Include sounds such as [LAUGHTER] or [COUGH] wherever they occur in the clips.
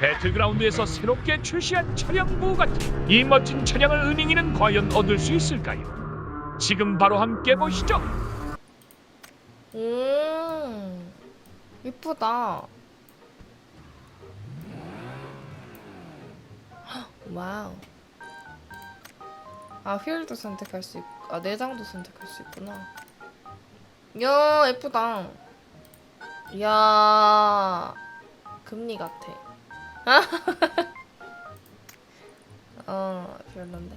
배틀그라운드에서 새롭게 출시한 차량 부가티 이 멋진 차량을 은행이는 과연 얻을 수 있을까요? 지금 바로 함께 보시죠. 음, 이쁘다. 헉, [GASPS] 와우. 아, 휠도 선택할 수 있고, 아, 내장도 선택할 수 있구나. 이야, 예쁘다. 이야, 금리 같아. [LAUGHS] 어, 별론데.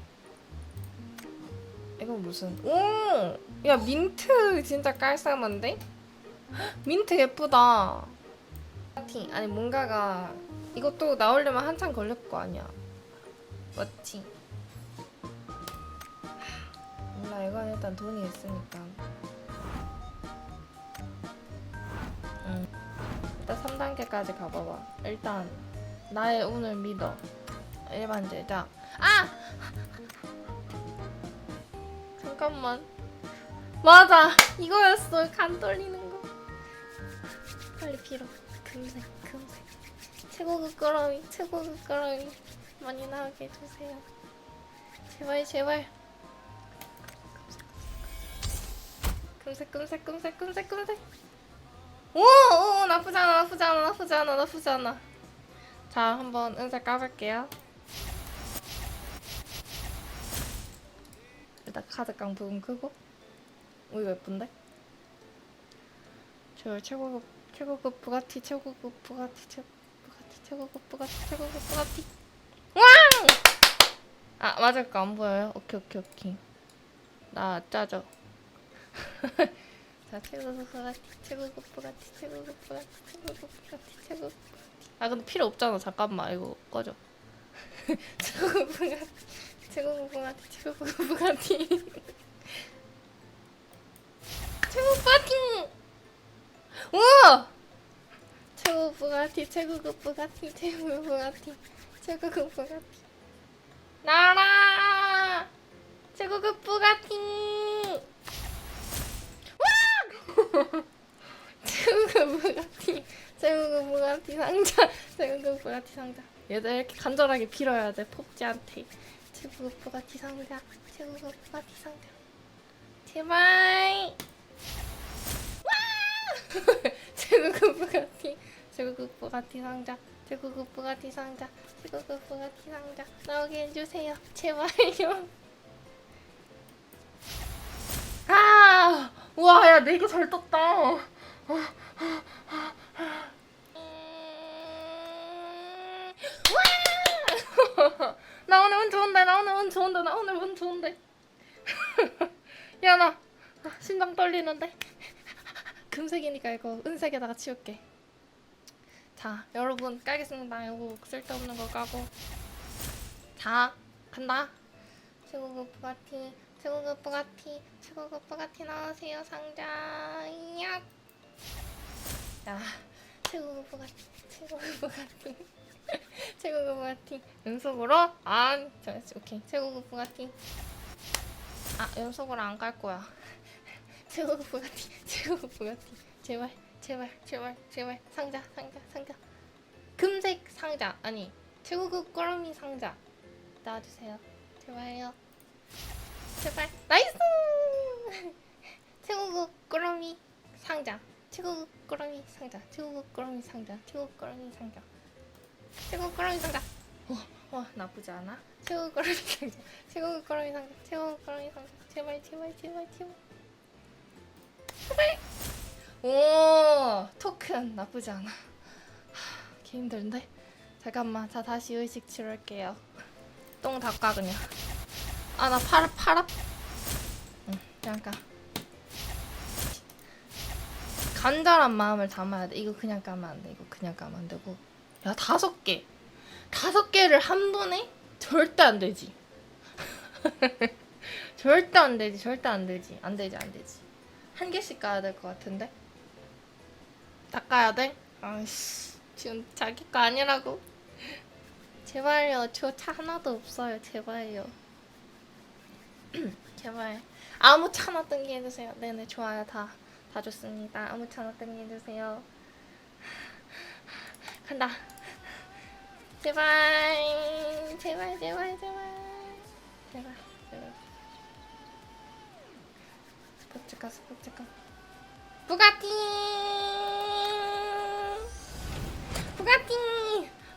이건 무슨, 오! 야, 민트 진짜 깔쌈한데? [GASPS] 민트 예쁘다. 티 아니 뭔가가 이것도 나오려면 한참 걸릴 거 아니야. 맞지? 몰라 [SIGHS] 이건 일단 돈이 있으니까. 응. 일단 3단계까지 가봐봐. 일단 나의 운을 믿어. 일반제자. 아! [LAUGHS] 잠깐만. 맞아. 이거였어. 간 떨리는 거. 빨리 빌어. 금색 금색. 최고급 거러미 최고급 거러미. 많이 나오게 해주세요. 제발 제발. 금색 금색 금색 금색 금색. 나쁘지 않아 나쁘지 않아 나쁘지 않아 자 한번 은색 까볼게요 일단 카드 깡 부분 크고 오 이거 예쁜데? 저 최고급 최고급 부가티 최고급 부가티 최 부가티 최고급 부가티 최고급 부가티 왕! 아 맞을 거 안 보여요? 오케이 오케이 오케이 나 짜죠 [LAUGHS] 자 최고급 부가티 최고급 부가티 최고급 부가티 최고급 부가티 최고급 부가티 아 근데 필요 없잖아 잠깐만 이거 꺼져 최고급 부가티 최고급 부가티 최고급 부가티 최고 부가티! 우와! 최고 부가티, 최고급 부가티, 최고급 부가티, 최고급 부가티. 나라! 최고급 [LAUGHS] 부가티, 최고급 부가티 상자, [LAUGHS] 최고급 부가티 상자. 얘들 이렇게 간절하게 빌어야 돼, pop지한테. 최고급 부가티 상자, 최고급 부가 티 상자. 제발! 최고급 부가티 최고급 부가 티 상자 최고급 부가티 상자 최고급 부가 티 상자 나오게 해주세요 제발요 아 우와 야 내게 잘 떴다 와! 오늘 운 좋은데 나 오늘 운 좋은데 나 오늘 운 좋은데 [LAUGHS] 야나 심장 떨리는데 [LAUGHS] 금색이니까 이거 은색에다가 치울게. 자, 여러분 깔겠습니다. 이거 쓸데없는 거 까고. 자, 간다. 최고급 부가티, 최고급 부가티, 최고급 부가티 나오세요 상자. 야. 자, 최고급 부가티, 최고급 부가티. [LAUGHS] 최고급 부가티 연속으로 안. 자, 오케이. 최고급 부가티 아 연속으로 안깔 거야. [LAUGHS] 최고급 부가티 [LAUGHS] 최고급 부가티 제발 제발 제발 제발. 상자 상자 상자. 금색 상자. 아니 최고급 꾸러미 상자. 나와주세요. 제발요. 제발. 나이스! [LAUGHS] 최고급 꾸러미 상자. 최고급 꾸러미 상자. 최고급 꾸러미 상자. 최고급 꾸러미 상자 최고급 꾸러미 상자. 와, 와 나쁘지 않아? 최고급 꾸러미 상자. 최고급 꾸러미 상자. 최고급 꾸러미 상자. 제발 제발 제발 제발. 오 토큰. 나쁘지 않아. 하, 개 힘들는데? 잠깐만 자 다시 의식 치료할게요. 똥 닦아 그냥. 아나 팔, 팔 앞? 응 잠깐. 간절한 마음을 담아야 돼. 이거 그냥 까면 안 돼. 이거 그냥 까면 안 되고 야 다섯 개. 다섯 개를 한 번에 절대 안 되지. [LAUGHS] 절대 안 되지 절대 안 되지. 안 되지 안 되지. 한 개씩 까야 될 것 같은데? 닦아야 돼? 아이씨 지금 자기 거 아니라고. 제발요 저 차 하나도 없어요 제발요. [CLEARS THROAT] 제발. 아무 차나 뜬게 해주세요. 네네 좋아요 다. 다 좋습니다. 아무 차나 뜬게 해주세요. 간다 제발 제발 제발. 제발 제발. 제발 스포츠카 스포츠카 부가티! 부가티!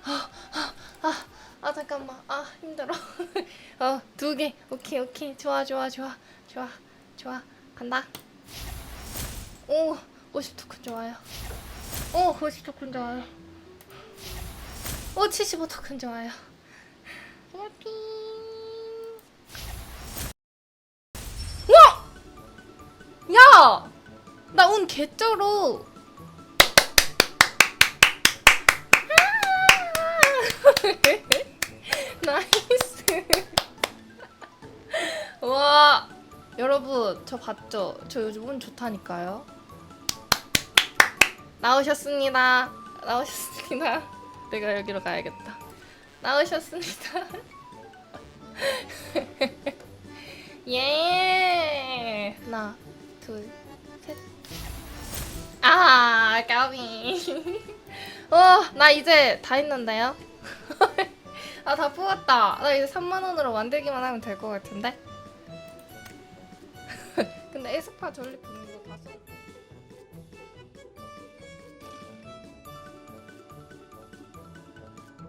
아, 아, 아, 아 잠깐만. 아 힘들어. [LAUGHS] 어 두 개. 오케이 오케이. 좋아 좋아 좋아. 좋아 좋아. 간다. 오 50토큰 좋아요. 오 50토큰 좋아요 오 75토큰 좋아요 부가티 와! 야! 나 운 개쩔어 [LAUGHS] 나이스. 와, 여러분 저 봤죠? 저 요즘 운 좋다니까요. 나오셨습니다. 나오셨습니다. 내가 여기로 가야겠다. 나오셨습니다. [LAUGHS] 예. 하나, 둘, 셋. 아, 까비. [LAUGHS] 어, 나 이제 다 했는데요. [LAUGHS] 아, 다 뽑았다. 나 이제 3만 원으로 만들기만 하면 될 것 같은데. 근데 에스파 전리 붙는 거다 써.